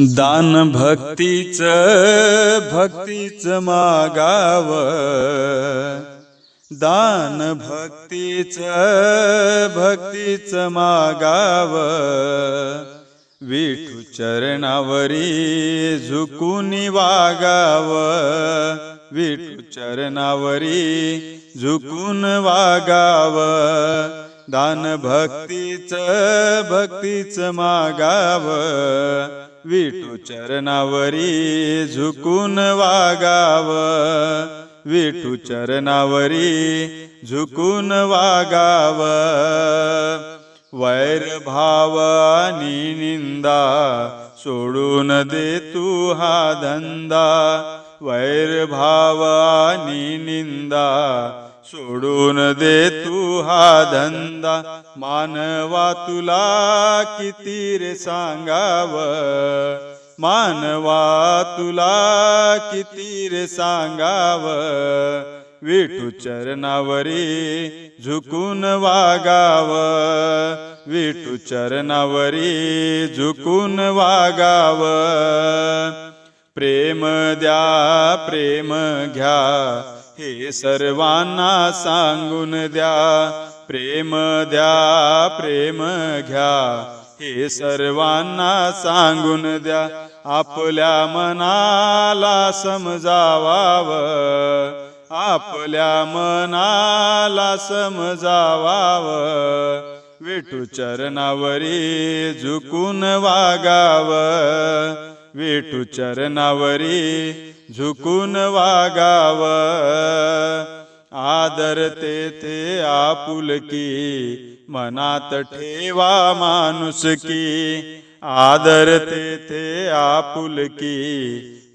दान भक्तीच भक्तीच मागाव. दान भक्तीच भक्तीच मागाव. विठू चरणावरी झुकून वागाव. विठू चरणावरी झुकून वागाव. दान भक्तीच भक्तीच मागाव. विठू चरणावरी झुकून वागाव. विठू चरणावरी झुकून वागाव. वैर भाव आणि निंदा सोडून दे तू हा धंदा. वैर भाव आणि निंदा सोडून दे तू हा धंदा. मानवा तुला किती रे सांगाव? मानवा तुला किती रे सांगाव? विठू चरणावरी झुकून वागाव. विठू चरणावरी झुकून वागाव. प्रेम द्या प्रेम घ्या. हे सर्वांना सांगून द्या. प्रेम द्या प्रेम घ्या. हे सर्वांना सांगून द्या. आपल्या मनाला समजावाव. आपल्या मनाला समजावाव. विठू चरणावरी झुकून वागावं. विठू चरणावरी झुकून वागाव. आदर तेथे आपुलकी मनात ठेवा माणुसकी आदर तेथे आपुलकी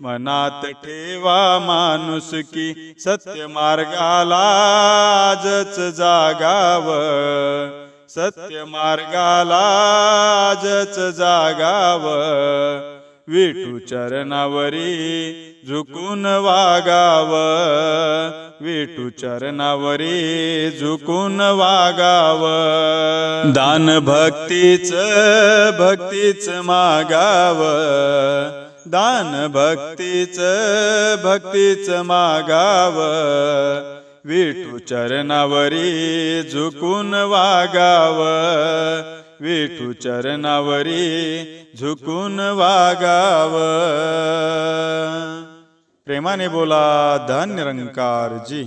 मनात ठेवा माणुसकी सत्य मार्गाला आजच जागाव. सत्य मार्गाला आजच जागाव. विठू चरणावरी झुकून वागाव. विठू चरणावरी झुकून वागाव. दान भक्तीच भक्तीच मागाव. दान भक्तीच भक्तीच मागाव. विठू चरणावरी झुकून वागाव. विठू चरणावरी झुकून वागाव. प्रेमाने बोला धन निरंकारजी